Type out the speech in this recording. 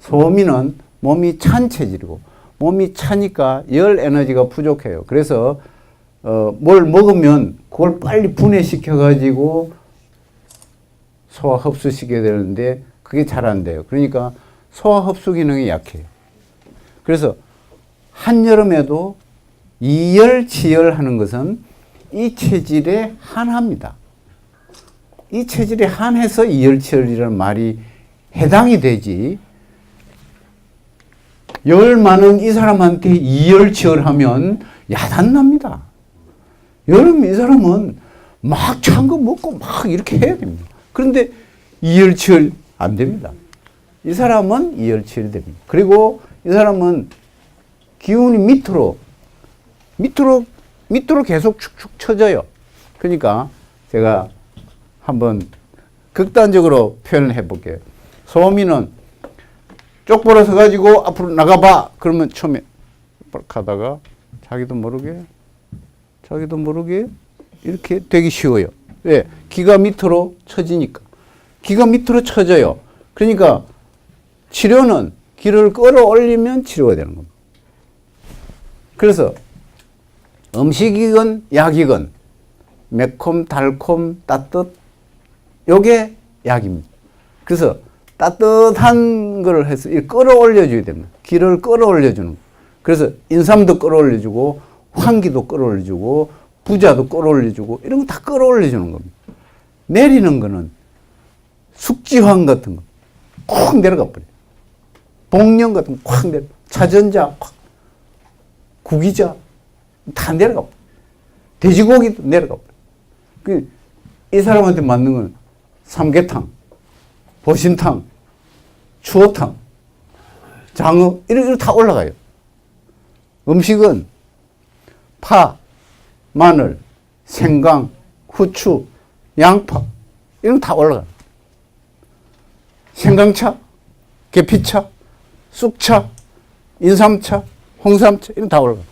소음이는 몸이 찬 체질이고 몸이 차니까 열 에너지가 부족해요. 그래서 어, 뭘 먹으면 그걸 빨리 분해시켜 가지고 소화 흡수시켜야 되는데 그게 잘 안 돼요. 그러니까 소화 흡수 기능이 약해요. 그래서 한여름에도 이열 치열 하는 것은 이 체질에 한합니다. 이 체질에 한해서 이열치열이라는 말이 해당이 되지. 열 많은 이 사람한테 이열치열하면 야단납니다. 여름 이 사람은 막 찬 거 먹고 막 이렇게 해야 됩니다. 그런데 이열치열 안 됩니다. 이 사람은 이열치열이 됩니다. 그리고 이 사람은 기운이 밑으로 밑으로 밑으로 계속 축축 처져요. 그러니까 제가 한번 극단적으로 표현을 해볼게요. 소민은 쪽보러 서가지고 앞으로 나가봐. 그러면 처음에 가다가 자기도 모르게 자기도 모르게 이렇게 되기 쉬워요. 왜? 기가 밑으로 처지니까. 기가 밑으로 처져요. 그러니까 치료는 기를 끌어올리면 치료가 되는 겁니다. 그래서 음식이건 약이건 매콤, 달콤, 따뜻 요게 약입니다. 그래서 따뜻한 걸 해서 이 끌어올려 줘야 됩니다. 기를 끌어올려 주는 거. 그래서 인삼도 끌어올려 주고 환기도 끌어올려 주고 부자도 끌어올려 주고 이런 거 다 끌어올려 주는 겁니다. 내리는 거는 숙지황 같은 거콕 내려가 버려요. 복령 같은 거콱 내려. 자전자 콱. 구기자 다 내려가 버려요. 돼지고기도 내려가 버려요. 그, 이 사람한테 맞는 건 삼계탕, 보신탕, 추어탕, 장어, 이런 거다 올라가요. 음식은 파, 마늘, 생강, 후추, 양파, 이런 거다 올라가요. 생강차, 계피차, 쑥차, 인삼차, 홍삼차, 이런 거다 올라가요.